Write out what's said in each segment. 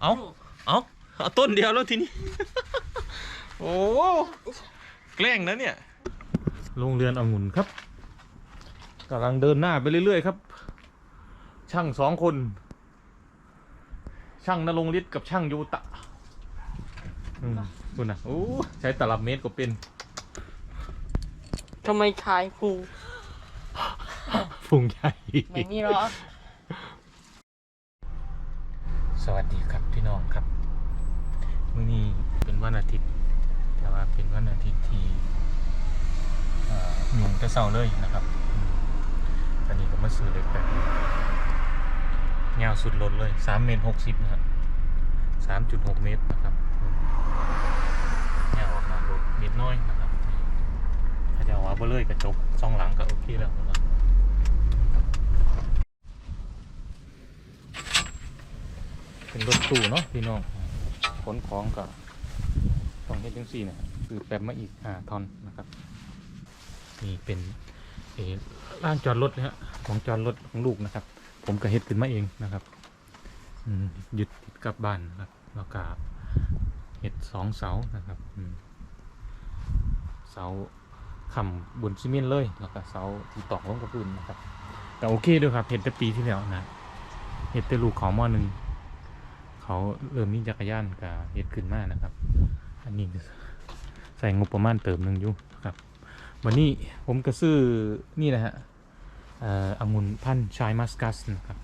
เอาเอาเอาต้นเดียวแล้วทีนี้ โอ้แกล้งนะเนี่ย โรงเรือนองุ่นครับกำลังเดินหน้าไปเรื่อยๆครับ ช่างสองคน ช่างนรงฤทธิ์กับช่างยูตะอืมคุณนะโอ้ใช้ตลับเมตรก็เป็นทำไมคายครูฟุงใหญ่ไม่มีหรอ สวัสดีครับพี่น้องครับมื้อนี้เป็นวันอาทิตย์ แต่ว่าเป็นวันอาทิตย์ที่เอ่อยุงจะเศร้าเลยนะครับอืมตอนนี้ก็มาซื้อเล็กแบบยาสุดรถเลยสามเมตรหกสิบนะครับสามจุดหกเมตรนะครับอืมยาออกมารถนิดน้อยนะครับถ้าจะเอาว่าเบเลยกระจกสองหลังก็โอเคแล้วนะครับ เป็นรถตู้เนาะพี่น้องขนของก็ต้องเฮ็ดจังซี่นะคือแป๊บมาอีกห้าทอนนะครับนี่เป็นเออร้านจอดรถนะฮะของจอดรถของลูกนะครับ ผมก็เฮ็ดขึ้นมาเองนะครับอืมยึดติดกับบ้านนะครับแล้วก็เฮ็ดสองเสานะครับอืมเสาคำบนซีเมนต์เลยแล้วก็เสาที่ตอกลงกับพื้นนะครับแต่โอเคด้วยครับเห็นแต่ปีที่แล้วนะเห็นแต่ลูกเขามอหนึ่ง เขาเริ่มมีจักรยานกับเฮ็ดขึ้นมานะครับ อันนี้ใส่งบประมาณเติมหนึ่งอยู่ครับ วันนี้ผมก็ซื้อนี่นะฮะอ่อองุ่นพันชายมัสกัสนะครับ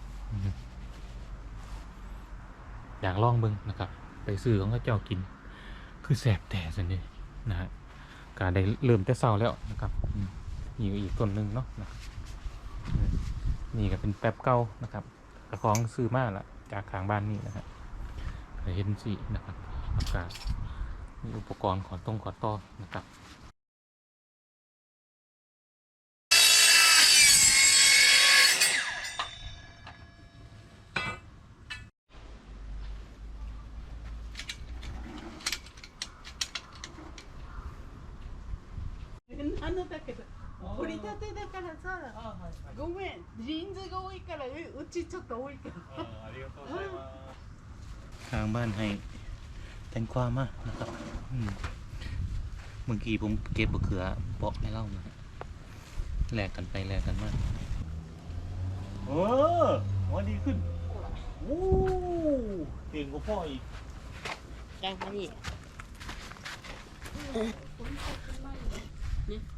อยากลองเบิ่งนะครับ ไปซื้อของเขาเจ้ากิน คือแสบแต่สันนี่นะฮะก็ได้เริ่มแต่เศร้าแล้วนะครับอืมมีอยู่อีกต้นหนึ่งเนาะนะครับนี่ก็เป็นแป๊บเก่านะครับกระของซื้อมาละจากขางบ้านนี่นะฮะ เห็นสินะครับอากาศมีอุปกรณ์ขอตรงขอต่อนะครับ あのだけど掘りたてだからさごめんリンズが多いからううちちょっと多いから ทางบ้านให้แตงกวามานะครับอืมเมื่อกี้ผมเก็บมะเขือเปาะให้เล่านะฮะแลกกันไปแลกกันมาเออว่าดีขึ้นโอ้เก่งกว่าพ่ออีกยังมาดิ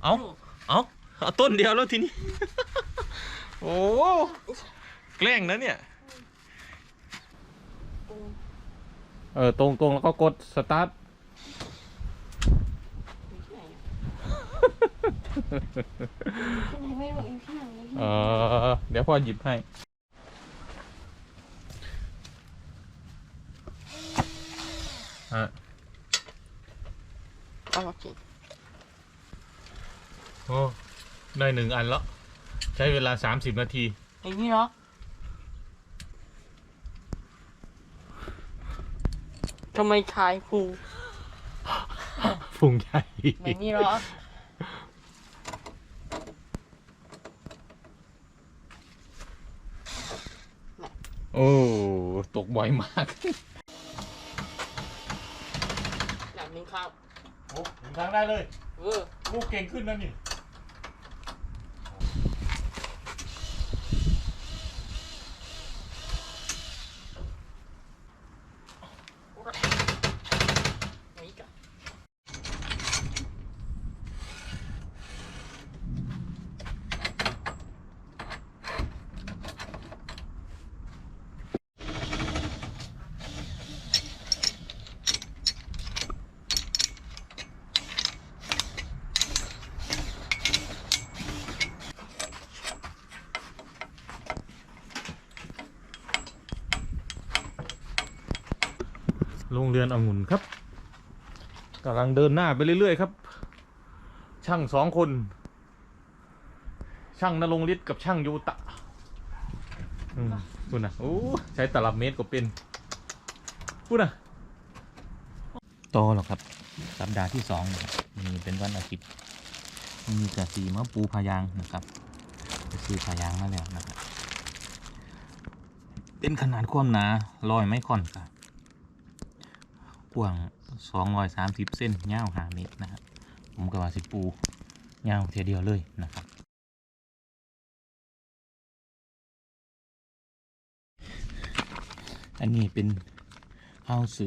เอาเอาเอาต้นเดียวแล้วทีนี้ โอ้แกล้งนะเนี่ย เออตรงตรงแล้วก็กดสตาร์ทไม่รู้อีกที่ไหนเออเดี๋ยวพ่อหยิบให้ อะเอาโอเคโอ้ได้หนึ่งอันแล้ว ใช้เวลาสามสิบนาทีไม่มีหรอ ทำไมคายครูฟุงใหญ่ไม่มีหรอ โอ้ ตกบ่อยมากแบบนี้ครับโอ้ถึงทางได้เลย เออลูกเก่งขึ้นแล้วนี่ โรงเรือนองุ่นครับกำลังเดินหน้าไปเรื่อยๆครับ ช่างสองคน ช่างนรงฤทธิ์กับช่างยูตะอืมคุณนะโอ้ใช้ตลับเมตรก็เป็นพูดนะโตหรอกครับ สัปดาห์ที่สองนะครับนี่เป็นวันอาทิตย์มีกระสีมะปูพายางนะครับไปซื้อพายางมาแล้วนะครับเป็นขนาดความหนาร้อยไมครอนครับ กว้างสองร้อยสามสิบเส้นยาวห้าเมตรนะครับ ผมก็ว่าสิปูยาวเทียเดียวเลยนะครับ อันนี้เป็นเฮาสึ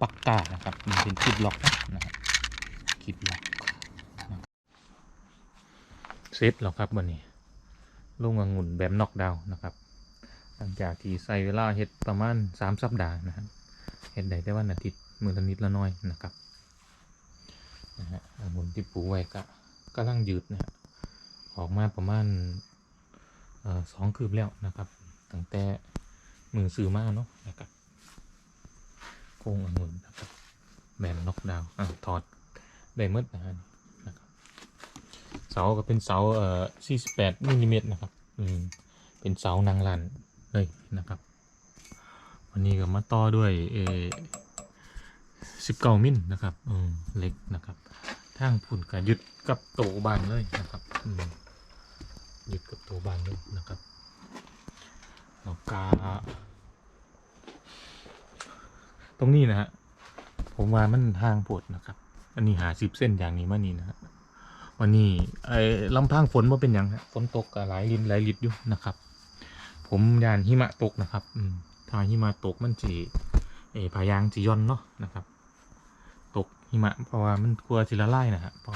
ปักกานะครับ มันเป็นคลิปล็อกนะครับคลิปล็อกเซตแล้วครับวันนี้ลงองุ่นแบบนอกดาวนะครับ หลังจากที่ใส่เวลาเฮ็ดประมาณสามสัปดาห์นะครับเฮ็ดได้แต่วันอาทิตย์มือละนิดละน้อยนะครับนะฮะองุ่นที่ปลูกไว้ก็กำลังยืดนะฮะออกมาประมาณออสองคืบแล้วนะครับ ตั้งแต่มือซื้อมาเนาะนะครับโครงองุ่นนะครับแบบน็อกดาวน์อะถอดได้หมดนะฮะนะครับเสาก็เป็นเสาเอ่อ48มิลลิเมตรนะครับ อืม เป็นเสานางลัน เลยนะครับ วันนี้ก็มาต่อด้วยเอ19มิลนะครับอืมเล็กนะครับทางพุ่นก็ยึดกับโตบานเลยนะครับยึดกับโตบานเลยนะครับแล้วก็ตรงนี้นะฮะผมว่ามันทางปวดนะครับ อันนี้หาสิบเส้นอย่างนี้มานี่นะฮะวันนี้ไอ้ลำพังฝนว่าเป็นอย่างฮะฝนตกก็หลายลินหลายลิตรอยู่นะครับ ผมยานหิมะตกนะครับ อืมถ้าหิมะตกมันจีเอพายางจีย่อนเนาะนะครับ ตกหิมะเพราะว่ามันกลัวสิละลายนะฮะเพราะ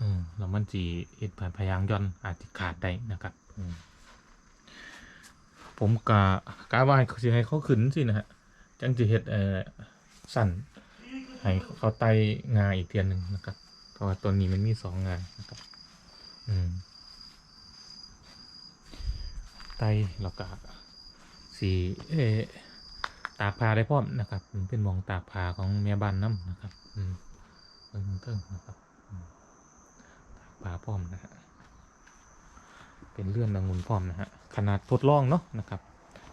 อืมแล้วมันจีเอ็ดพายางย่อนอาจจะขาดได้นะครับอืมผมกะกะว่าเขาสิให้เขาขึ้นสินะฮะจังจะเฮ็ดเอ่อสั่นให้เขาไตงาอีกเทียนหนึ่งนะครับ เพราะว่าตัวนี้มันมีสองงานะครับ อืม ไตแล้วก็สีเอตากผ้าได้พร้อมนะครับเป็นมองตากผ้าของแม่บ้านน้ำนะครับอืมเบิ่งเทิงนะครับตากผ้าพร้อมนะฮะเป็นเลื่อนองุ่นพร้อมนะฮะขนาดทดลองเนาะนะครับ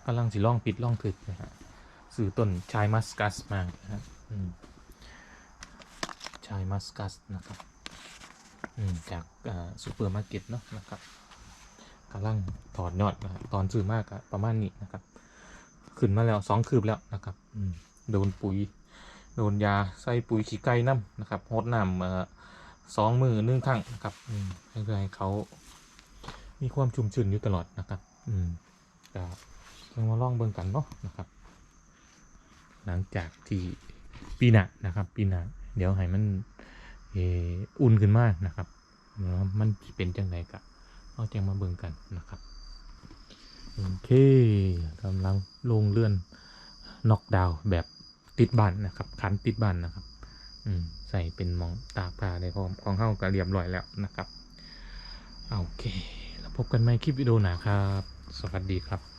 กำลังสิลองปิดลองถึกนะฮะซื้อต้นชายมัสกัสมานะฮะชายมัสกัสนะครับอืมจากซูเปอร์มาร์เก็ตเนาะนะครับ กำลังถอดยอดนะตอนซื้อมากประมาณนี้นะครับ ขึ้นมาแล้วสองคืบแล้วนะครับอืโดนปุ๋ย โดนยาใส่ปุ๋ยขี้ไก่น้ำนะครับหดน้ำสองมือหนึ่งครั้งนะครับอืมให้เพื่อให้เขามีความชุ่มชื้นอยู่ตลอดนะครับ อืมก็ลองมาลองเบิ่งกันเนาะนะครับ หลังจากที่ปีหนานะครับ ปีหนาเดี๋ยวให้มันอุ่นขึ้นมากนะครับ มันเป็นจังไดกะ เอาจังมาเบิ่งกันนะครับโอเคกำลังลงเลื่อนน็อกดาวแบบติดบันนะครับคันติดบันนะครับอืมใส่เป็นมองตาปลาในพร้อมของเข้าก็เรียบร้อยแล้วนะครับโอเค แล้วพบกันใหม่คลิปวิดีโอหนาครับ สวัสดีครับ